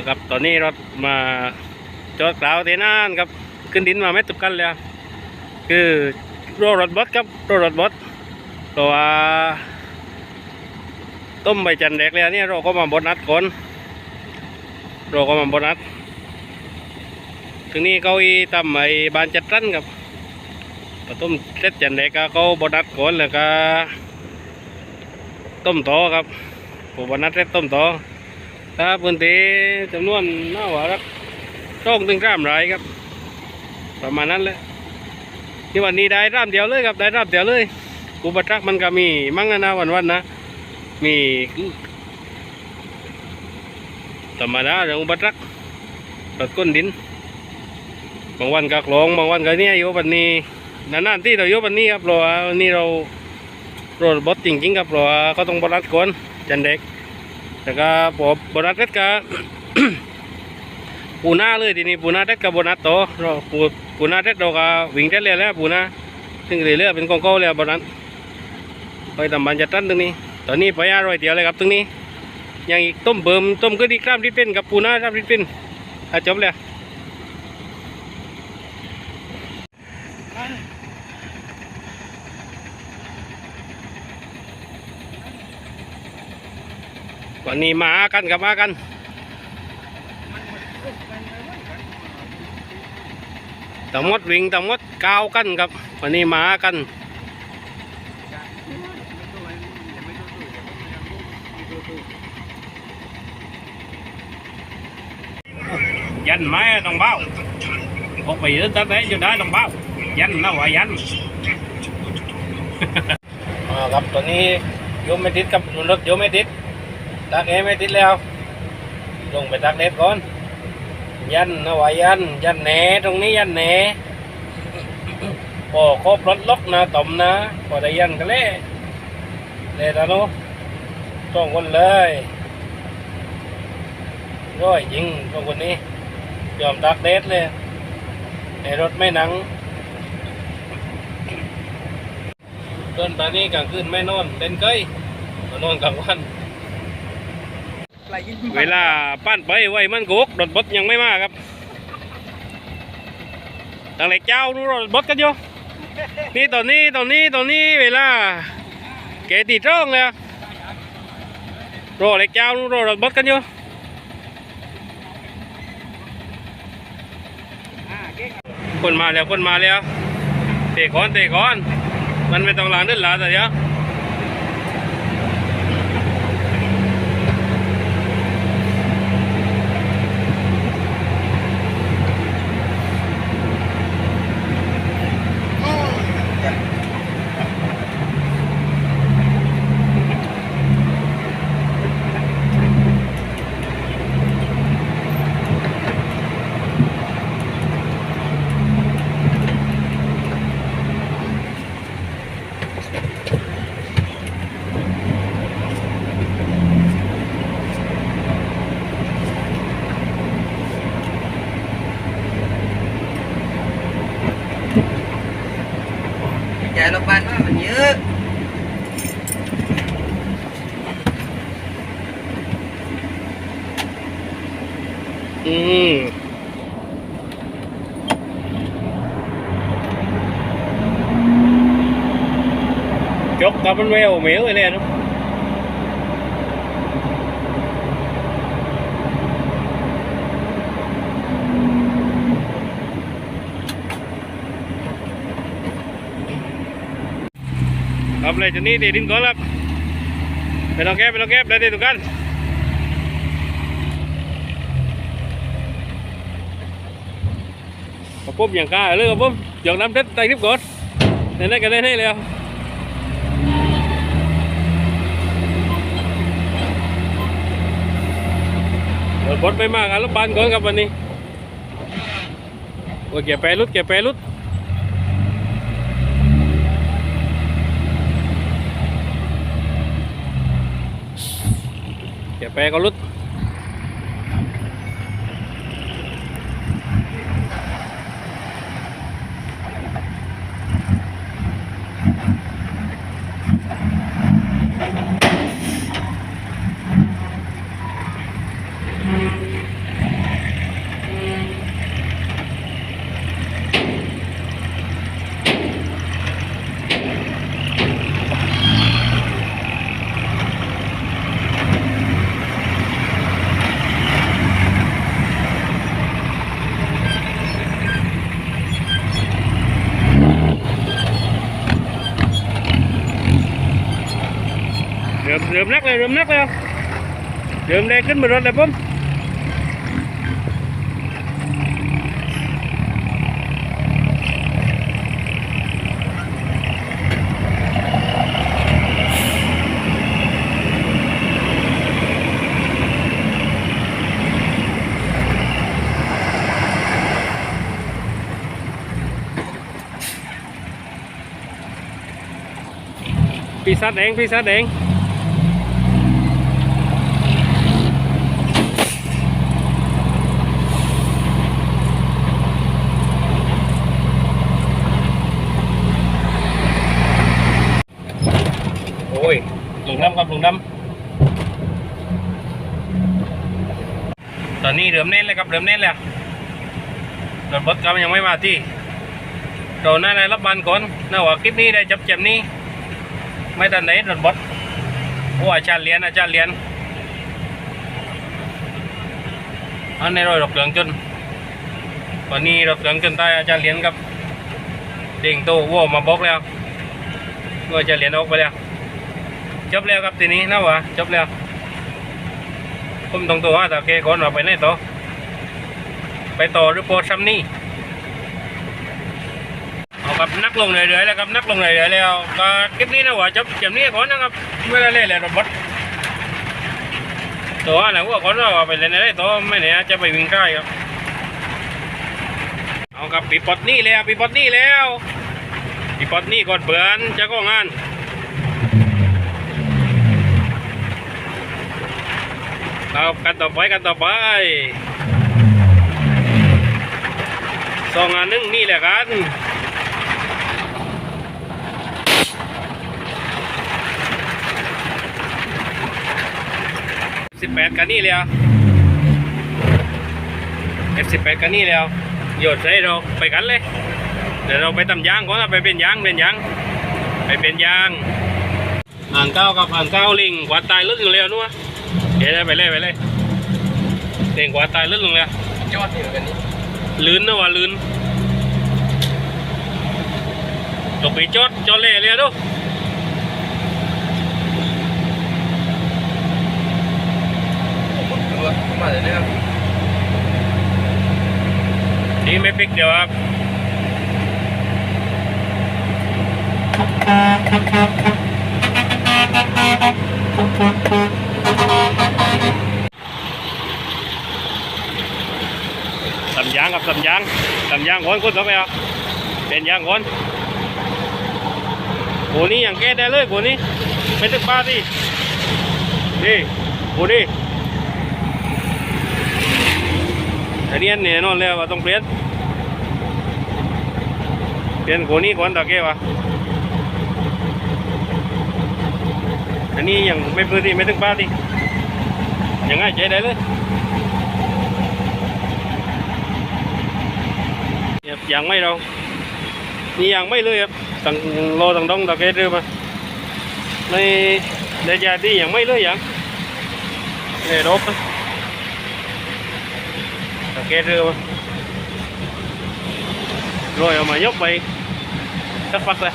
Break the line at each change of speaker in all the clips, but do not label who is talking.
นะครับ ตอนนี้รถมาจอดกล่าวเทนานครับ ขึ้นดินมาไม่ตุกกันเลยคือรถรถบัสครับรถรถบัสเราะว่าต้มใบจันแดกเลยเนี่ยเราก็มาบดนัดก่อนเราก็มาบดนัด ถึงนี้เก้าอี้ทำไอ้บานจัดรั้นครับพอต้มเสร็จจันแดกก็เขาบดนัดก่อนแล้วก็ต้มโตครับผมบดนัดเสร็จต้มโต อถ้าพื้นที่จำนวนน่าหวารักต้องถึงสามไรครับ ประมาณนั้นแหละที่วันนี้ได้ร่ามเดียวเลยครับได้ร่ามเดียวเลยกูบัตรักมันก็มีมั่งนะวันวันนะมีธรรมดาเรื่องอุบัติรักรถก้นดิน บางวันก็คลองบางวันก็เนี่ยอยู่วันนี้นานๆที่เราอยู่วันนี้ครับเราวันนี้เรารถบดจริงๆครับเราะว่าเขาต้องบรัดก่อนจันเด็ก แต่ก็พอบนัดเด็ดก็ปูนาเลยทีนี้ปูนาเด็ดกับบนัดโตเราปูปูนาเด็ดเราก็วิ่งเด็ดเลยแล้วปูนาซึ่งเรื่อยๆเป็นกองเก้าเลยบนัดไปทำบันจัดตั้นตรงนี้ ตอนนี้ไปอร่อยเดียวเลยครับตรงนี้ ยังอีกต้มเบิ่มต้มก็ดีกล้ามที่เป็นกับปูนาครับที่เป็นอาจบเลย วันนี้มากันกับมากันทั้งหมดวิ่งทั้งหมดเก้ากันครับ วันนี้มากันยันไม้ต้องเบ้าพกไปยืนตั้งแต่อยู่ได้ต้องเบ้ายันนะว่ายันอ่าครับตอนนี้โยมไม่ติดกับรถโยมไม่ติด ตักเอไม่ติดแล้ว ลงไปตักเด็ดก่อน ยันนะวายัน ยันแหนตรงนี้ยันแหนพอครบรถล็อกนะต่อมนะพอได้ยันกันเลยเลยตาโนสองคนเลยร้อยจริงสองคนนี้ ยอมตักเด็ดเลย ในรถไม่หนังส่วนตอนนี้กลางคืนไม่นอนเล่นเกยนอนกลางวัน เวลาปั้นไปไว้มันกุกรถบดยังไม่มาครับตั้งแต่เจ้านู้รถบดกันอยู่นี่ตอนนี้ตอนนี้ตอนนี้เวลาเกตีจ้องเลยรอเล็กเจ้านู้รอรถบดกันอยู่คนมาแล้วคนมาแล้วเตะก้อนเตะก้อน มันไม่ต้องลางเดินหลาแต่เดี๋ยว
อย่าลงบ้านว่ามันเยอะ
อืมจกกับมันแววเหมียวเลยเนาะครับเลยจุดนี้ตีดินก่อนครับไปลองแก้ไปลองแก้ได้ตีตุกัน ปุ๊บอย่างก้าเลยครับปุ๊บหยอกน้ำเท็ดใส่คลิปก่อนในนั้นกันได้ให้แล้วรถไม่มากอะรถบานก่อนครับวันนี้โอ้เก็บแปรรุดเก็บแปรรุดเก็บแปก็รุด ยผมปีศาจแดงปีศาจแดงโอ้ยลุงน้ำครับลุงน้ำตอนนี้เริ่มเน้นเลยครับเริ่มเน้นแล้วรถบดก็ยังไม่มาที่เราหน้าในรับบันก่อนน่าว่าคลิปนี้ได้จับเจ็บนี้ ไม่ทันไหนรถบดโอ้อาจารย์เรียนอาจารย์เรียนอันนี้รอยรถเหลืองจนวันนี้รถเหลืองจนตายอาจารย์เรียนครับเด้งโตวัวมาบล็อกแล้วว่าอาจารย์เรียนออกไปแล้ว จบแล้วครับทีนี้นะวะจบแล้วผมต้องตัวว่าตาเคก่อนว่าไปไหนต่อไปต่อหรือโพสซัมนี่เอาครับนักลงเรื่อยๆแล้วครับนักลงเรื่อยๆแล้วก็คลิปนี้นะวะจบเกมนี้ก่อนนะครับไม่ได้เล่นเลยรถบัสตัวอะไรว่าก่อนว่าไปเล่นอะไรต่อไม่เนี่ยจะไปวิ่งใกล้ครับเอาครับปีปอดนี่แล้วปีปอดนี่แล้วปีปอดนี่ก่อนเปือนจะก็งาน เอากันต่อไปกันต่อไปสองอันหนึงนี่แหละกันสิบแปดกันนี่แล้วเอฟสิบแปดกันนี่แล้วโยดใส่เราไปกันเลย เดี๋ยวเราไปตำยางก่อนนะไปเป็นยางเป็นยางไปเป็นยางอ่านเก้ากับอ่านเก้าลิงกวาดตายลึกอยู่แล้วนัว เดี๋ยวไปเลยไปเลยเต่งกว่าตายลื่นลงเลย
ยอดอยู่กันนี่
ลื่นนะว่าลื่นตกไปจอดจอดเล่เลยดู
ตัวมาเลยนะครับ
นี่ไม่ปิกเดี๋ยวครับตำยาง กับตำยางตำยางคนคนต่อไปอะเป็นยางคนโหนี่ยังแก้ได้เลยโหนี่ไม่ตึกบ้าดินี่โหนี่อันนี้เนี่ยนอนแล้วว่าต้องเปลี่ยนเปลี่ยนคนนี้ก่อนตะเกียบวะอันนี้ยังไม่พื้นที่ไม่ถึงบ้านดิยังไงใจได้เลย ยังไม่เรานี่ยังไม่เลยครับตั้งรอตั้งดองตะเกียบเรือมาในในยาที่ยังไม่เลยยังเนี่ยรบนะตะเกียบเรือมา rồi เอามายกไปสักพักเลย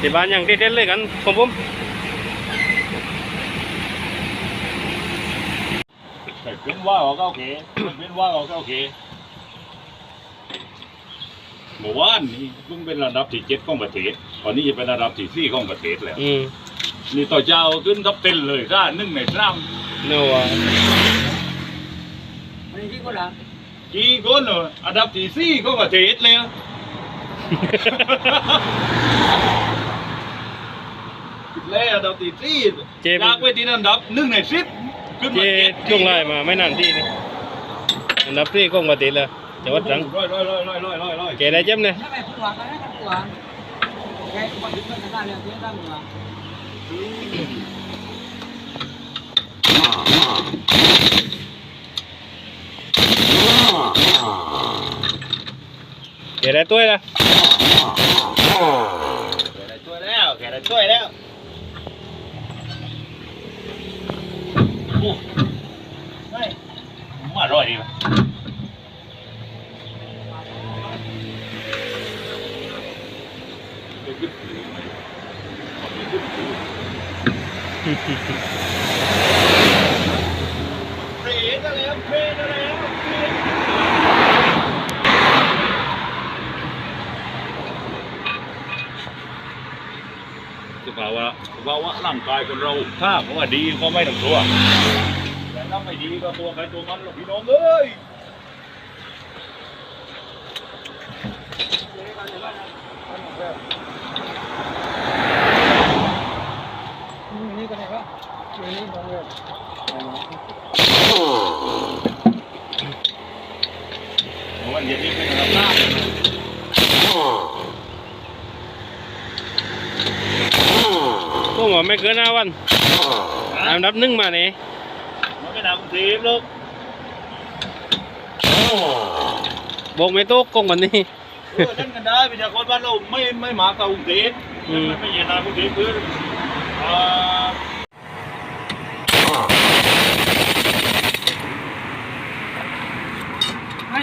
ที่บ้านยังเด็ดๆ เลยกันผมผม
แต่เป็นว่าเราก็โอเคเป็นว่าเราก็โอเคเมื่อวานนี้เพิ่งเป็นระดับที่เจ็ดของประเทศตอนนี้จะเป็นระดับที่สี่ของประเทศแล้ว
อืม
นี่ต่อเจ้าขึ้นท็อปเต็นเลยซ่าหนึ่งในสาม
เนื้อว่า
อันนี้ที่คนละ
กี่คนเหรออันดับที่สี่ของประเทศเลยอะ แล้วอันดับที่สี่
เจ็บ
อยากไปที่อันดับหนึ่งในสิบขึ้น
เจ
มาเจ็ด
ช่วงไล่มาไม่นานที่นี่อันดับที่กองปฏิเลย จังหวัดตรัง
ร้อยร้อยร้อยร้อยร้อยร้อยร้อย
เกได้เจ็บเนี่ย
ถ้าไปผู้หวังก็ได้กันผู้หวังแกคนที่เพื่อนจะได้เนี่ยที่ได้ผู้หวัง
เกได้ตัวละ
แกได้ช่วยแล้วแกได้ช่วยแล้วโอ้เฮ้ยมาอร่อยดีว่ะ เสียแล้วเพลงแล้วสุาวะสุาร่างกายคนเราถ้าเพาะว่าดีก็ไม่ต้องกลัวแต่ถ้าไม่ดีก็ตัวใครตัวมันหรอกพี่น้องเอ้ย
เมองเลย
วันเย็นนี้เป็นรับหน้า
ก็หมอไม่เกินห้าวันอันดับหนึ่งมาเนี่ย
มันไม่นำทีมลูก
บอกไม่โต๊ะกงวันนี้
เออเล่นกันได้ประชากรบ้านเราไม่ไม่มากับกรุงเทพ
อืม
ไม่ไม่เย็นนากรุงเทพคือ